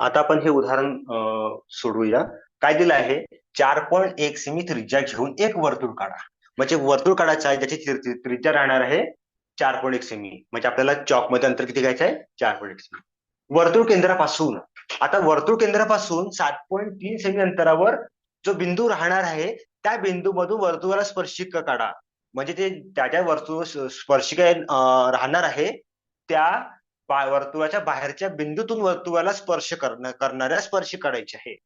आता आपण हे उदाहरण सोडवूया. काय दिलं आहे? चार पॉईंट एक सेमी त्रिज्या घेऊन एक वर्तुळ काढा. म्हणजे वर्तुळ काढायचं आहे ज्याची त्रिज्या राहणार आहे चार पॉईंट एक सेमी म्हणजे आपल्याला चॉकमध्ये अंतर किती घ्यायचं आहे? चार पॉईंट एक सेमी वर्तुळ केंद्रापासून आता वर्तुळ केंद्रापासून सात पॉईंट तीन सेमी अंतरावर जो बिंदू राहणार आहे त्या बिंदूमधून वर्तुळाला स्पर्शिका काढा. म्हणजे ते त्या ज्या वर्तुळ स्पर्शिका राहणार आहे त्या वर्तुळाच्या बाहेरच्या बिंदूतून वर्तुळाला स्पर्श करणं करणाऱ्या स्पर्श करायचे आहे.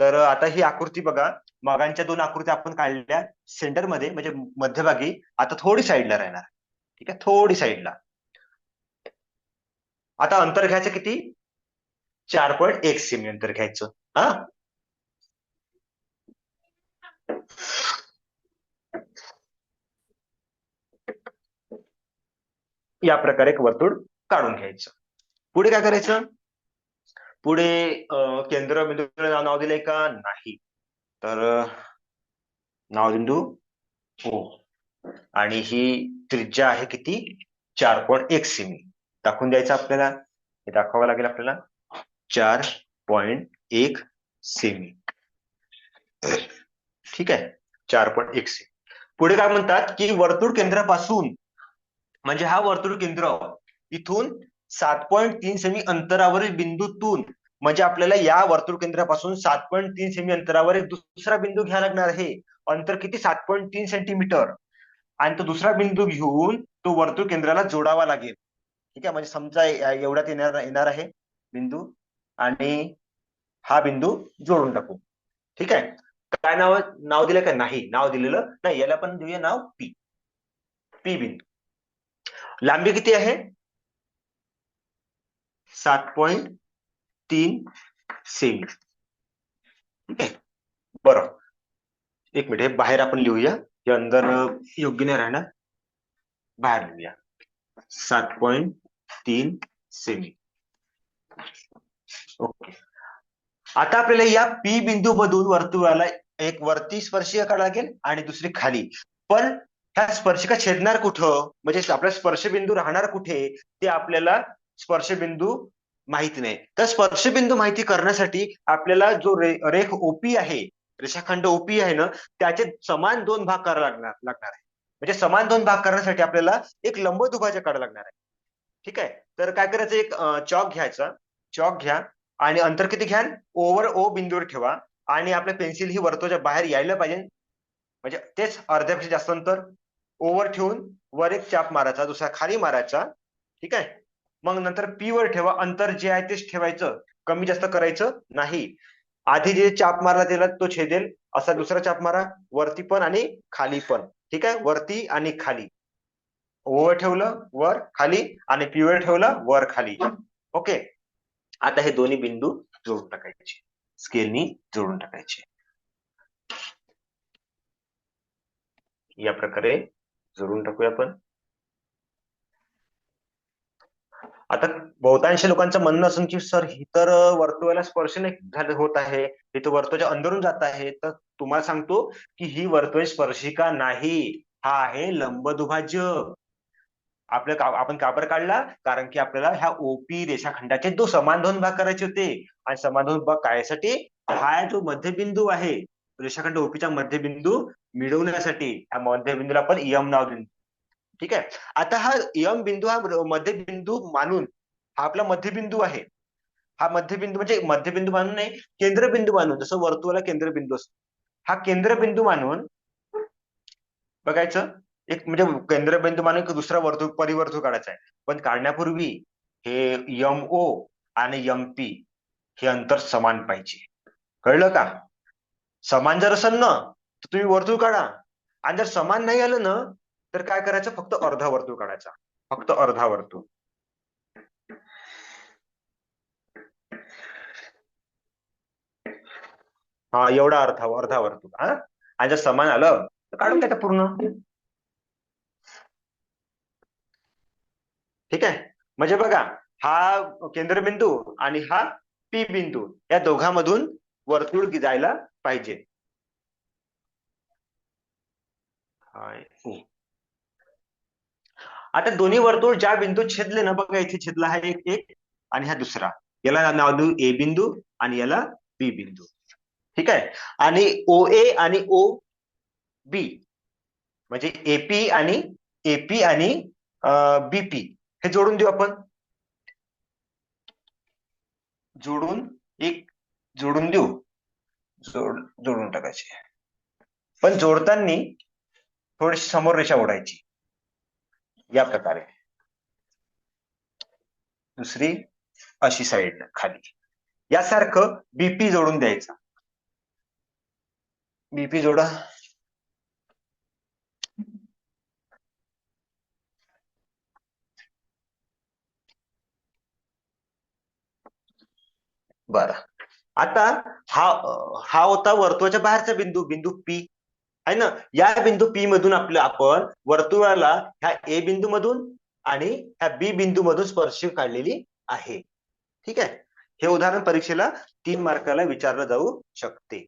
तर आता ही आकृती बघा. मगांच्या दोन आकृत्या आपण काढल्या. सेंटरमध्ये म्हणजे मध्यभागी. आता थोडी साईडला राहणार. ठीक आहे? थोडी साईडला आता अंतर घ्यायचं किती? चार पॉईंट एक सेमी अंतर घ्यायचं. हा? या प्रकारे एक वर्तुळ काढून घ्यायचं. पुढे काय करायचं? पुढे केंद्र केंद्रबिंदूला नाव नाव दिलंय का? नाही. तर नाव नावबिंदू हो आणि ही त्रिज्या आहे किती? चार पॉईंट एक सेमी. दाखवून द्यायचं आपल्याला. हे दाखवावं लागेल आपल्याला. चार पॉईंट एक सेमी. ठीक आहे. चार पॉईंट एक सेमी. पुढे काय म्हणतात की वर्तुळ केंद्रापासून म्हणजे हा वर्तुळ केंद्र इथून सात पॉईंट तीन सेमी अंतरावरील बिंदूतून म्हणजे आपल्याला या वर्तुळ केंद्रापासून सात पॉईंट तीन सेमी अंतरावर एक दुसरा बिंदू घ्यावा लागणार आहे. अंतर किती? सात पॉईंट तीन सेंटीमीटर आणि तो दुसरा बिंदू घेऊन तो वर्तुळ केंद्राला जोडावा लागेल. ठीक आहे? म्हणजे समजा एवढ्यात येणार येणार आहे बिंदू. आणि हा बिंदू जोडून टाकू. ठीक आहे? काय नाव नाव दिलं का? नाही नाव दिलेलं नाही. याला पण देऊया नाव पी पी बिंदू. लांबी किती आहे? सात पॉइंट तीन सेमी ठीक आहे. बरं. एक मिनिट हे बाहेर आपण लिहूया. हे अंदर योग्य नाही राहणार. बाहेर लिहूया. सात पॉइंट तीन सेमी ओके. आता आपल्याला या पी बिंदू मधून वर्तुळाला एक वरती स्पर्शिका काढावी लागेल आणि दुसरी खाली. पण ह्या स्पर्शिका छेदणार कुठं? म्हणजे आपला स्पर्शबिंदू राहणार कुठे? ते आपल्याला स्पर्शबिंदू माहिती नाही. तर स्पर्शबिंदू माहिती करण्यासाठी आपल्याला जो रे, रेख ओपी आहे रेषाखंड ओपी आहे ना त्याचे समान दोन भाग करावे लागणार लागणार आहे. म्हणजे समान दोन भाग करण्यासाठी आपल्याला एक लंब दुभाजक काढावं लागणार आहे. ठीक आहे? तर काय करायचं? एक चॉक घ्यायचा. चॉक घ्या आणि अंतर किती घ्याल? ओव्हर ओ बिंदूवर ठेवा आणि आपल्या पेन्सिल ही वर्तुळाच्या बाहेर यायला पाहिजे. म्हणजे तेच अर्ध्यापेक्षा जास्त अंतर. ओव्हर ठेवून वर एक चाप मारायचा दुसरा खाली मारायचा. ठीक आहे? मग नंतर पी वर ठेवा अंतर जे आहे तेच ठेवायचं. कमी जास्त करायचं नाही. आधी जे चाप मारला त्याला तो छेदेल असा दुसरा चाप मारा वरती पण आणि खाली पण. ठीक आहे? वरती आणि खाली. ओवर ठेवलं वर खाली आणि पिवळ ठेवलं वर खाली. ओके? आता हे दोन्ही बिंदू जोडून टाकायचे. स्केलनी जोडून टाकायचे. या प्रकारे जोडून टाकूया आपण. आता बहुतांश लोकांचं म्हणणं असून की सर ही तर वर्तुळाला स्पर्श नाही होत आहे. हे तर वर्तुळाच्या अंदरून जात आहे. तर तुम्हाला सांगतो की ही वर्तुळ स्पर्शिका नाही. हा आहे लंबदुभाज्य. आपलं का आपण काबर काढला? कारण की आपल्याला ह्या ओपी रेषाखंडाचे दो समान दोन भाग करायचे होते. आणि समान दोन भाग काढायसाठी हा जो मध्यबिंदू आहे रेषाखंड ओपीचा मध्यबिंदू मिळवण्यासाठी ह्या मध्यबिंदूला आपण यम नाव देऊ. ठीक आहे? आता हा यम बिंदू हा मध्यबिंदू मानून हा आपला मध्यबिंदू आहे. हा मध्यबिंदू म्हणजे मध्यबिंदू मानून नाही केंद्रबिंदू मानून जसं वर्तुळाला केंद्रबिंदू असतो. हा केंद्रबिंदू मानून बघायचं एक म्हणजे केंद्रबिंदू मानून दुसरा वर्तुळ परिवर्तुळ काढायचा आहे. पण काढण्यापूर्वी हे यम ओ आणि यम पी हे अंतर समान पाहिजे. कळलं का? समान जर असेल ना तर तुम्ही वर्तुळ काढा. आणि जर समान नाही आलं ना तर काय करायचं? फक्त अर्धा वर्तुळ काढायचा. फक्त अर्धा वर्तुळ. हा एवढा अर्धा अर्धा वर्तुळ हा? आणि जर समान आलं तर काढून टाका पूर्ण. ठीक आहे? म्हणजे बघा हा केंद्रबिंदू आणि हा पी बिंदू या दोघांमधून वर्तुळ जायला पाहिजे. आता दोन्ही वर्तुळ ज्या बिंदू छेदले ना बघा इथे छेदला हा एक एक आणि हा दुसरा. याला नाव देऊ ए बिंदू आणि याला बी बिंदू. ठीक आहे? आणि ओ ए आणि ओ बी म्हणजे एपी आणि एपी आणि बीपी हे जोडून देऊ आपण. जोडून एक जोडून देऊ. जोड जोडून टाकायचे. पण जोडताना थोडीशी समोर रेषा ओढायची. या प्रकारे. दुसरी अशी साईड खाली. यासारखं बीपी जोडून द्यायचं. बीपी जोडा. बर. आता हा हा होता वर्तुळाच्या बाहेरचा बिंदू बिंदू पी आहे ना? या बिंदू पी मधून आपलं आपण वर्तुळाला ह्या ए बिंदू मधून आणि ह्या बी बिंदू मधून स्पर्श काढलेली आहे. ठीक आहे? हे उदाहरण परीक्षेला तीन मार्काला विचारलं जाऊ शकते.